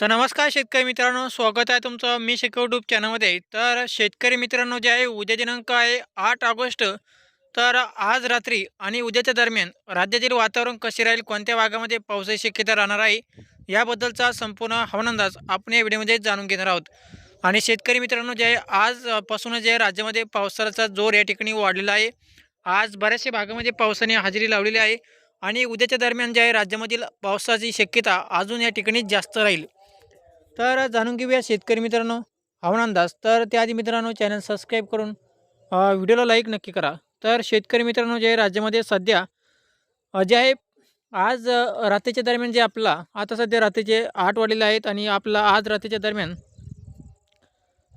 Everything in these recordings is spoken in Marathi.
तर नमस्कार शेतकरी मित्रांनो स्वागत आहे तुमचं मी शेतकरी डूब चॅनलमध्ये. तर शेतकरी मित्रांनो जे आहे उद्या दिनांक आहे आठ ऑगस्ट. तर आज रात्री आणि उद्याच्या दरम्यान राज्यातील वातावरण कसे राहील कोणत्या भागामध्ये पावसाची शक्यता राहणार आहे याबद्दलचा संपूर्ण हवामान अंदाज आपण या व्हिडिओमध्ये जाणून घेणार आहोत. आणि शेतकरी मित्रांनो जे आहे आजपासून जे आहे राज्यामध्ये पावसाचा जोर या ठिकाणी वाढलेला आहे. आज बऱ्याचशा भागामध्ये पावसाने हजेरी लावलेली आहे आणि उद्याच्या दरम्यान जे आहे राज्यामधील पावसाची शक्यता अजून या ठिकाणी जास्त राहील. तर जाणून घेऊया शेतकरी मित्रांनो हवामान अंदाज. तर त्याआधी मित्रांनो चॅनल सबस्क्राईब करून व्हिडिओला लाईक नक्की करा. तर शेतकरी मित्रांनो जे आहे राज्यामध्ये सध्या जे आहे आज रात्रीच्या दरम्यान जे आपला आता सध्या रात्रीचे आठ वाढलेले आहेत आणि आपला आज रात्रीच्या दरम्यान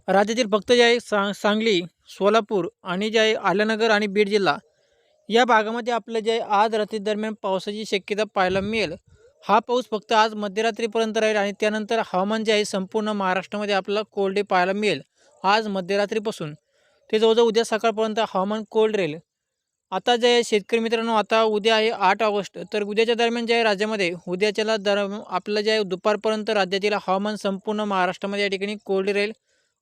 राज्यातील फक्त जे आहे सा सांगली सोलापूर आणि जे आहे आल्यानगर आणि बीड जिल्हा या भागामध्ये आपलं जे आज रात्री दरम्यान पावसाची शक्यता पाहायला मिळेल. हा पाऊस फक्त आज मध्यरात्रीपर्यंत राहील आणि त्यानंतर हवामान जे आहे संपूर्ण महाराष्ट्रामध्ये आपल्याला कोरडे पाहायला मिळेल. आज मध्यरात्रीपासून. ते जवळजवळ उद्या सकाळपर्यंत हवामान कोल्ड राहील. आता जे आहे शेतकरी मित्रांनो आता उद्या आहे आठ ऑगस्ट. तर उद्याच्या दरम्यान जे आहे राज्यामध्ये उद्याच्याला दर आपलं जे आहे दुपारपर्यंत राज्यातील हवामान संपूर्ण महाराष्ट्रामध्ये या ठिकाणी कोल्ड राहील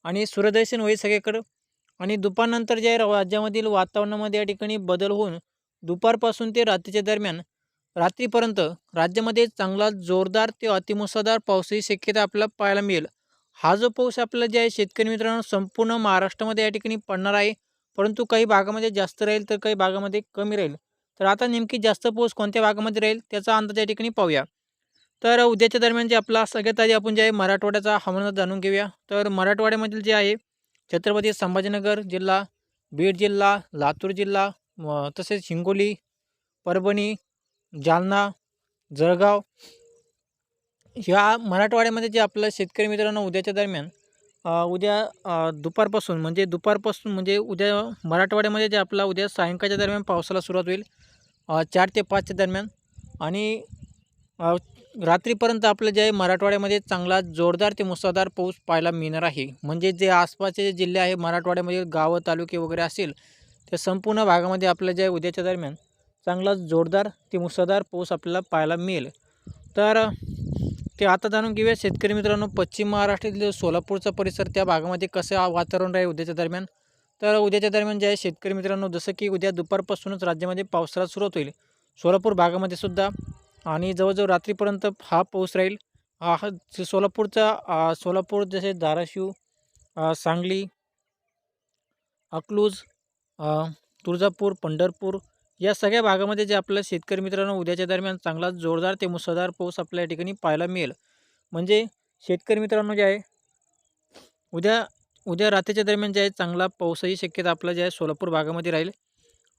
आणि सूर्यदर्शन होईल सगळीकडं. आणि दुपारनंतर जे आहे राज्यामधील वातावरणामध्ये या ठिकाणी बदल होऊन दुपारपासून ते रात्रीच्या दरम्यान रात्रीपर्यंत राज्यामध्ये चांगला जोरदार ते अतिमुसळधार पावसाची शक्यता आपल्याला पाहायला मिळेल. हा जो पाऊस आपला जे आहे शेतकरी मित्रांनो संपूर्ण महाराष्ट्रामध्ये या ठिकाणी पडणार आहे. परंतु काही भागामध्ये जास्त राहील तर काही भागामध्ये कमी राहील. तर आता नेमकी जास्त पाऊस कोणत्या भागामध्ये राहील त्याचा अंदाज या ठिकाणी पाहूया. तर उद्याच्या दरम्यान जे आपला सगळ्यात आधी आपण जे आहे मराठवाड्याचा हवामान जाणून घेऊया. तर मराठवाड्यामधील जे आहे छत्रपती संभाजीनगर जिल्हा बीड जिल्हा लातूर जिल्हा तसेच हिंगोली परभणी जालना जळगाव ह्या मराठवाड्यामध्ये जे आपलं शेतकरी मित्रांनो उद्याच्या दरम्यान उद्या दुपारपासून म्हणजे दुपारपासून म्हणजे उद्या मराठवाड्यामध्ये जे आपला उद्या सायंकाळच्या दरम्यान पावसाला सुरुवात होईल चार ते पाचच्या दरम्यान आणि रात्रीपर्यंत आपलं जे आहे मराठवाड्यामध्ये चांगला जोरदार ते मुसळधार पाऊस पाहायला मिळणार आहे. म्हणजे जे आसपासचे जे जिल्हे आहे मराठवाड्यामध्ये गावं तालुके वगैरे असेल त्या संपूर्ण भागामध्ये आपलं जे आहे उद्याच्या दरम्यान चांगला जोरदार ते मुसळधार पाऊस आपल्याला पाहायला मिळेल. तर ते आता जाणून घेऊया शेतकरी मित्रांनो पश्चिम महाराष्ट्रातील सोलापूरचा परिसर त्या भागामध्ये कसं वातावरण राहील उद्याच्या दरम्यान? तर उद्याच्या दरम्यान जे आहे शेतकरी मित्रांनो जसं की उद्या दुपारपासूनच राज्यामध्ये पावसाला सुरुवात होईल. सोलापूर भागामध्ये सुद्धा आणि जवळजवळ रात्रीपर्यंत हा पाऊस राहील. हा सोलापूरचा सोलापूर जसे धाराशिव सांगली अकलूज तुळजापूर पंढरपूर या सगळ्या भागामध्ये जे आपल्या शेतकरी मित्रांनो उद्याच्या दरम्यान चांगला जोरदार ते मुसळधार पाऊस आपल्या या ठिकाणी पाहायला मिळेल. म्हणजे शेतकरी मित्रांनो जे आहे उद्या उद्या रात्रीच्या दरम्यान जे आहे चांगला पावसाची शक्यता आपला जे आहे सोलापूर भागामध्ये राहील.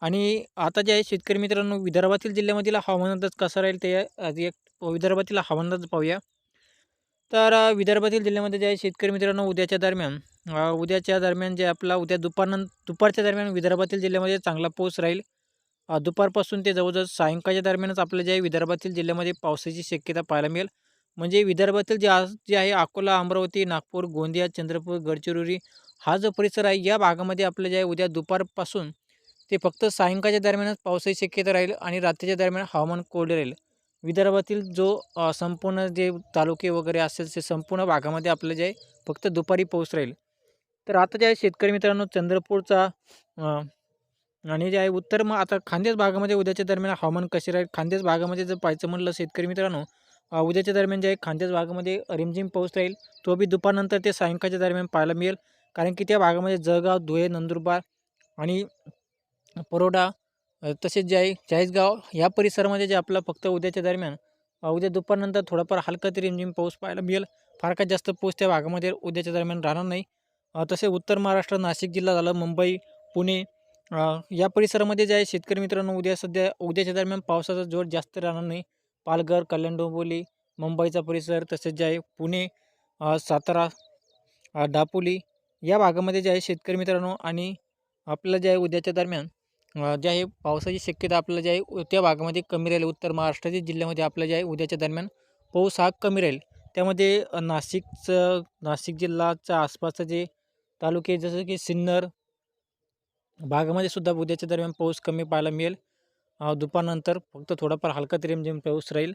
आणि आता जे आहे शेतकरी मित्रांनो विदर्भातील जिल्ह्यामधील हवामान अंदाज कसा राहील ते आधी एक विदर्भातील हवामान अंदाज पाहूया. तर विदर्भातील जिल्ह्यामध्ये जे आहे शेतकरी मित्रांनो उद्याच्या दरम्यान उद्याच्या दरम्यान जे आपला उद्या दुपारनं दुपारच्या दरम्यान विदर्भातील जिल्ह्यामध्ये चांगला पाऊस राहील. दुपारपासून ते जवळजवळ सायंकाळच्या दरम्यानच आपल्या जे आहे विदर्भातील जिल्ह्यामध्ये पावसाची शक्यता पाहायला मिळेल. म्हणजे विदर्भातील जे आज जे आहे अकोला अमरावती नागपूर गोंदिया चंद्रपूर गडचिरोली हा जो परिसर आहे या भागामध्ये आपलं जे आहे उद्या दुपारपासून ते फक्त सायंकाळच्या दरम्यानच पावसाची शक्यता राहील आणि रात्रीच्या दरम्यान हवामान कोरडे राहील. विदर्भातील जो संपूर्ण जे तालुके वगैरे असेल ते संपूर्ण भागामध्ये आपलं जे आहे फक्त दुपारी पाऊस राहील. तर आता जे आहे शेतकरी मित्रांनो चंद्रपूरचा आणि जे आहे उत्तर मग आता खानदेश भागामध्ये उद्याच्या दरम्यान हवामान कसे राहील? खानदेश भागामध्ये जर पाहायचं म्हटलं शेतकरी मित्रांनो उद्याच्या दरम्यान जे आहे खानदेश भागामध्ये रिमझिम पाऊस राहील. तो बी दुपारनंतर ते सायंकाळच्या दरम्यान पाहायला मिळेल. कारण की त्या भागामध्ये जळगाव धुळे नंदुरबार आणि परोडा तसेच जे आहे चाळीसगाव या परिसरामध्ये जे आपलं फक्त उद्याच्या दरम्यान उद्या दुपारनंतर थोडाफार हलका तरी रिमझिम पाऊस पाहायला मिळेल. फार काय जास्त पाऊस त्या भागामध्ये उद्याच्या दरम्यान राहणार नाही. तसे उत्तर महाराष्ट्र नाशिक जिल्हा झालं मुंबई पुणे अ, या परिसरामध्ये जे आहे शेतकरी मित्रांनो उद्या सध्या उद्याच्या दरम्यान पावसाचा जोर जास्त राहणार नाही. पालघर कल्याण डोंबिवली मुंबईचा परिसर तसेच जे आहे पुणे अ, सातारा अ, दापोली या भागामध्ये जे आहे शेतकरी मित्रांनो आणि आपलं जे आहे उद्याच्या दरम्यान अ, जे आहे पावसाची शक्यता आपल्याला जे आहे उ- त्या भागामध्ये कमी राहील. उत्तर महाराष्ट्रातील जिल्ह्यामध्ये आपलं जे आहे उद्याच्या दरम्यान पाऊस हा कमी राहील. त्यामध्ये अ, नाशिकचं नाशिक जिल्ह्याच्या आसपासचं जे तालुके जसं की सिन्नर भागामध्ये सुद्धा उद्याच्या दरम्यान पाऊस कमी पाहायला मिळेल. दुपारनंतर फक्त थोडाफार हलका तरी रिमझिम पाऊस राहील.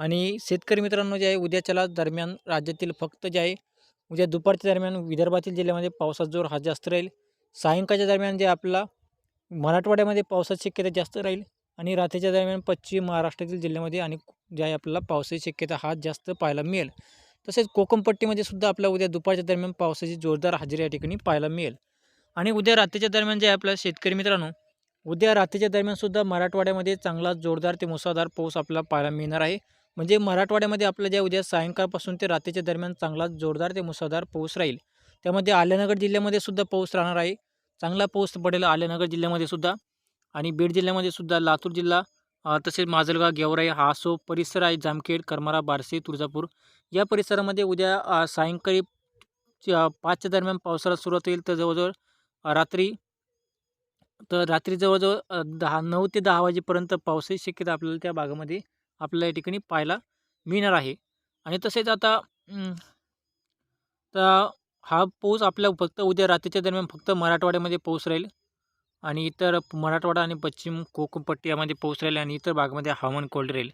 आणि शेतकरी मित्रांनो जे आहे उद्याच्याला दरम्यान राज्यातील फक्त जे आहे उद्या दुपारच्या दरम्यान विदर्भातील जिल्ह्यामध्ये पावसाचा जोर हा जास्त राहील. सायंकाळच्या दरम्यान जे आपला मराठवाड्यामध्ये पावसाची शक्यता जास्त राहील. आणि रात्रीच्या दरम्यान पश्चिम महाराष्ट्रातील जिल्ह्यामध्ये आणि जे आहे आपल्याला पावसाची शक्यता हा जास्त पाहायला मिळेल. तसेच कोकणपट्टीमध्ये सुद्धा आपल्या उद्या दुपारच्या दरम्यान पावसाची जोरदार हजेरी या ठिकाणी पाहायला मिळेल. आणि उद्या रात्रीच्या दरम्यान जे आपल्या शेतकरी मित्रांनो उद्या रात्रीच्या दरम्यानसुद्धा मराठवाड्यामध्ये चांगला जोरदार ते मुसळधार पाऊस आपल्याला पाहायला मिळणार आहे. म्हणजे मराठवाड्यामध्ये आपलं ज्या उद्या सायंकाळपासून ते रात्रीच्या दरम्यान चांगला जोरदार ते मुसळधार पाऊस राहील. त्यामध्ये आल्यानगर जिल्ह्यामध्ये सुद्धा पाऊस राहणार आहे. चांगला पाऊस पडेल आल्यानगर जिल्ह्यामध्ये सुद्धा. आणि बीड जिल्ह्यामध्ये सुद्धा लातूर जिल्हा तसेच माजलगाव गेवराई हासो परिसर आहे जामखेड करमारा बारसे तुळजापूर. या परिसरामध्ये उद्या सायंकाळी पाचच्या दरम्यान पावसाला सुरुवात होईल. तर जवळजवळ रात्री तर रात्री जवळजवळ दहा नऊ ते दहा वाजेपर्यंत पावसाची शक्यता आपल्याला त्या भागामध्ये आपल्याला या ठिकाणी पाहायला मिळणार आहे. आणि तसेच आता तर हा पाऊस आपल्या फक्त उद्या रात्रीच्या दरम्यान फक्त मराठवाड्यामध्ये पाऊस राहील आणि इतर मराठवाडा आणि पश्चिम कोकणपट्टी यामध्ये पाऊस राहील आणि इतर भागामध्ये हवामान कोल्ड राहील.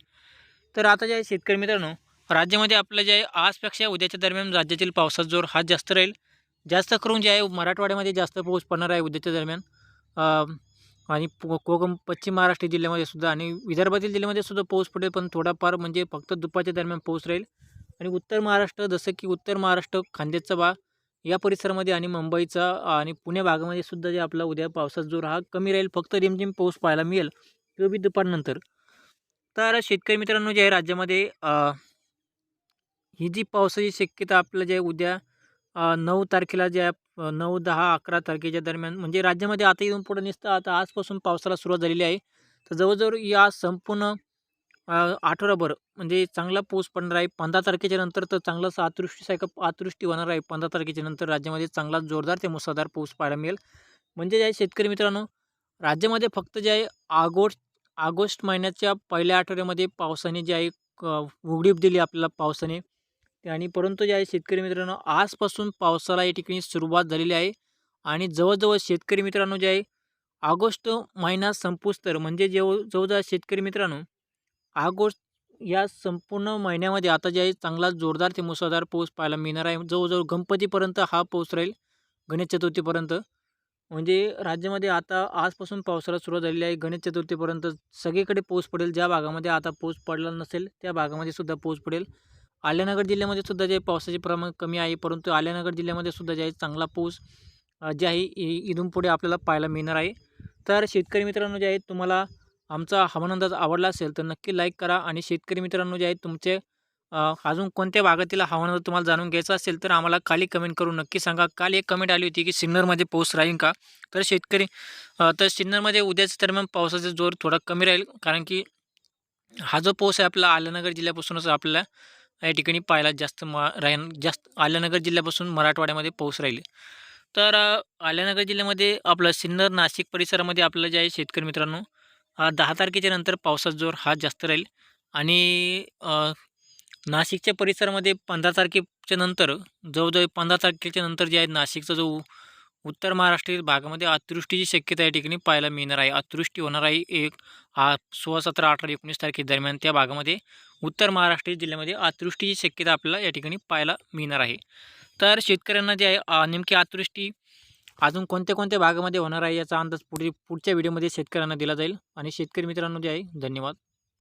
तर आता जे आहे शेतकरी मित्रांनो राज्यामध्ये आपलं जे आहे आजपेक्षा उद्याच्या दरम्यान राज्यातील पावसाचा जोर हा जास्त राहील. जास्त करून जे आहे मराठवाड्यामध्ये जास्त पाऊस पडणार आहे उद्याच्या दरम्यान. आणि को कोकण पश्चिम महाराष्ट्र जिल्ह्यामध्ये सुद्धा आणि विदर्भातील जिल्ह्यामध्ये सुद्धा पाऊस पडेल पण थोडाफार म्हणजे फक्त दुपारच्या दरम्यान पाऊस राहील. आणि उत्तर महाराष्ट्र जसं की उत्तर महाराष्ट्र खांद्याचा भाग या परिसरामध्ये आणि मुंबईचा आणि पुणे भागामध्ये सुद्धा जे आपला उद्या पावसाचा जोर हा कमी राहील फक्त रिमझिम पाऊस पाहायला मिळेल तो बी दुपारनंतर तर शेतकरी मित्रांनो जे आहे राज्यामध्ये ही जी पावसाची शक्यता आपलं जे उद्या नऊ तारखेला जे आहे नऊ दहा अकरा तारखेच्या दरम्यान म्हणजे राज्यामध्ये आता इथून पुढे निसतं आता आजपासून पावसाला सुरुवात झालेली आहे. तर जवळजवळ या संपूर्ण आठवडाभर म्हणजे चांगला पाऊस पडणार आहे. पंधरा तारखेच्या नंतर तर चांगलाच अतिवृष्टीसारखं अतिवृष्टी होणार आहे. पंधरा तारखेच्या नंतर राज्यामध्ये चांगला जोरदार ते मुसळधार पाऊस पाहायला मिळेल. म्हणजे जे आहे शेतकरी मित्रांनो राज्यामध्ये फक्त जे आहे ऑगस्ट ऑगस्ट महिन्याच्या पहिल्या आठवड्यामध्ये पावसाने जे आहे उघडीप दिली आपल्याला पावसाने. आणि परंतु जे आहे शेतकरी मित्रांनो आजपासून पावसाला या ठिकाणी सुरुवात झालेली आहे. आणि जवळजवळ शेतकरी मित्रांनो जे आहे ऑगस्ट महिना संपुस्तर म्हणजे जेव जवळजवळ शेतकरी मित्रांनो ऑगस्ट या संपूर्ण महिन्यामध्ये आता जे आहे चांगला जोरदार ते मुसळधार पाऊस पाहायला मिळणार आहे. जवळजवळ गणपतीपर्यंत हा पाऊस राहील गणेश चतुर्थीपर्यंत. म्हणजे राज्यामध्ये आता आजपासून पावसाला सुरुवात झालेली आहे गणेश चतुर्थीपर्यंत सगळीकडे पाऊस पडेल. ज्या भागामध्ये आता पाऊस पडला नसेल त्या भागामध्ये सुद्धा पाऊस पडेल. आल्यानगर जिल्ह्यामध्ये सुद्धा जे पावसाचे प्रमाण कमी आहे परंतु आल्यानगर जिल्ह्यामध्ये सुद्धा जे आहे चांगला पाऊस जे आहे इ- इथून पुढे आपल्याला पाहायला मिळणार आहे. तर शेतकरी मित्रांनो जे आहे तुम्हाला आमचा हवामान अंदाज आवडला असेल तर नक्की लाईक करा आणि शेतकरी मित्रांनो जे आहे तुमचे अजून कोणत्या भागातील हवामान अंदाज तुम्हाला जाणून घ्यायचा असेल तर आम्हाला खाली कमेंट करून नक्की सांगा. काल एक कमेंट आली होती की सिन्नरमध्ये पाऊस राहील का? तर शेतकरी तर सिन्नरमध्ये उद्याच्या दरम्यान पावसाचा जोर थोडा कमी राहील कारण की हा जो पाऊस आहे आपला आल्यानगर जिल्ह्यापासूनच आपल्याला या ठिकाणी पाहायला जास्त मा राहीन जास्त आल्यानगर जिल्ह्यापासून मराठवाड्यामध्ये पाऊस राहील. तर आल्यानगर जिल्ह्यामध्ये आपलं सिन्नर नाशिक परिसरामध्ये आपलं जे आहे शेतकरी मित्रांनो दहा तारखेच्या नंतर पावसाचा जोर हा जास्त राहील. आणि नाशिकच्या परिसरामध्ये पंधरा तारखेच्या नंतर जवळजवळ पंधरा तारखेच्या नंतर जे आहे नाशिकचा जो उत्तर महाराष्ट्रीय भागामध्ये अतिवृष्टीची शक्यता या ठिकाणी पाहायला मिळणार आहे. अतिवृष्टी होणार आहे एक आ सोळा सतरा अठरा एकोणीस तारखेदरम्यान त्या भागामध्ये. उत्तर महाराष्ट्र जिल्ह्यामध्ये अतिवृष्टीची शक्यता आपल्याला या ठिकाणी पाहायला मिळणार आहे. तर शेतकऱ्यांना जे आहे नेमकी अतिवृष्टी अजून कोणत्या कोणत्या भागामध्ये होणार आहे याचा अंदाज पुढे पुढच्या व्हिडिओमध्ये शेतकऱ्यांना दिला जाईल. आणि शेतकरी मित्रांनो जे आहे धन्यवाद.